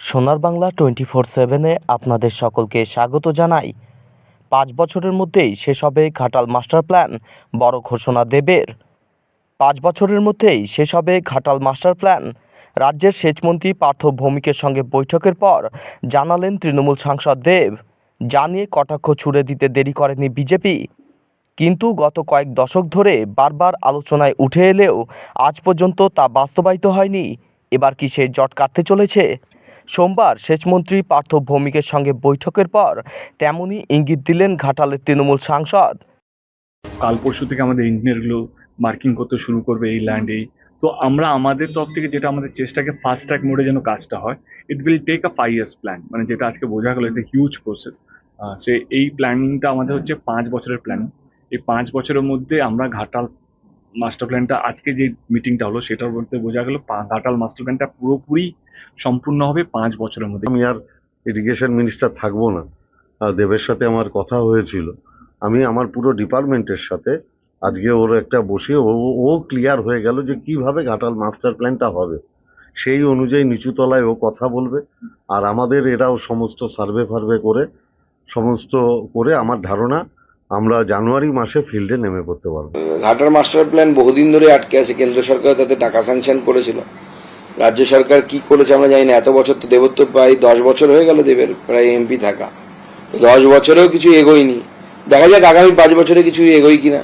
সোনার Bangla twenty four সেভেনে আপনাদের সকলকে স্বাগত জানাই। পাঁচ বছরের মধ্যেই শেষ হবে ঘাটাল মাস্টার প্ল্যান, বড় ঘোষণা দেবের। পাঁচ বছরের মধ্যেই শেষ হবে ঘাটাল মাস্টার প্ল্যান। রাজ্যের সেচমন্ত্রী পার্থ ভৌমিকের সঙ্গে বৈঠকের পর জানালেন তৃণমূল সাংসদ দেব, জানিয়ে কটাক্ষ ছুড়ে দিতে দেরি করেনি বিজেপি। কিন্তু গত কয়েক দশক ধরে বারবার আলোচনায় উঠে এলেও আজ পর্যন্ত তা বাস্তবায়িত হয়নি। এবার কি সে জট কাটতে চলেছে? সোমবার সেচমন্ত্রী পার্থ ভৌমিকের সঙ্গে বৈঠকের পর তেমনই ইঙ্গিত দিলেন ঘাটালের তৃণমূল সাংসদ। কাল পরশু থেকে আমাদের ইঞ্জিনিয়ারগুলো মার্কিং করতে শুরু করবে এই ল্যান্ডেই তো আমরা আমাদের তরফ থেকে যেটা আমাদের চেষ্টাকে ফাস্ট ট্র্যাক মোডে যেন কাজটা হয় it will take a five years plan মানে যেটা আজকে বোঝা গেল যে হিউজ প্রসেস সে এই প্ল্যানিংটা আমাদের হচ্ছে পাঁচ বছরের প্ল্যানিং এই পাঁচ বছরের মধ্যে আমরা ঘাটাল মাস্টার প্ল্যানটা আজকে যে মিটিংটা হলো, সেটার মধ্যে বোঝা গেল ঘাটাল মাস্টার প্ল্যানটা পুরোপুরি সম্পূর্ণ হবে পাঁচ বছরের মধ্যে। আমি আর ইরিগেশন মিনিস্টার থাকব না। দেবের সাথে আমার কথা হয়েছিল। আমি আমার পুরো ডিপার্টমেন্টের সাথে আজকে ওর একটা বসে ও ক্লিয়ার হয়ে গেল যে কীভাবে ঘাটাল মাস্টার প্ল্যানটা হবে। সেই অনুযায়ী নিচুতলায় ও কথা বলবে। আর আমাদের এরাও সমস্ত সার্ভে ফার্ভে করে, সমস্ত করে আমার ধারণা আমরা জানুয়ারি মাসে ফিল্ডে নেমে পড়তে পারব। ঘাটার মাস্টার প্ল্যান বহুদিন ধরে আটকে আছে। কেন্দ্র সরকার তাতে টাকা স্যাংশন করেছিল। রাজ্য সরকার কি করেছে আমরা জানি না। এত বছর তো দেবত্ব প্রায় দশ বছর হয়ে গেল দেবের, প্রায় এমপি থাকা। দশ বছরেও কিছু এগোয়নি। দেখা যাক আগামী পাঁচ বছরে কিছু এগোয় কিনা।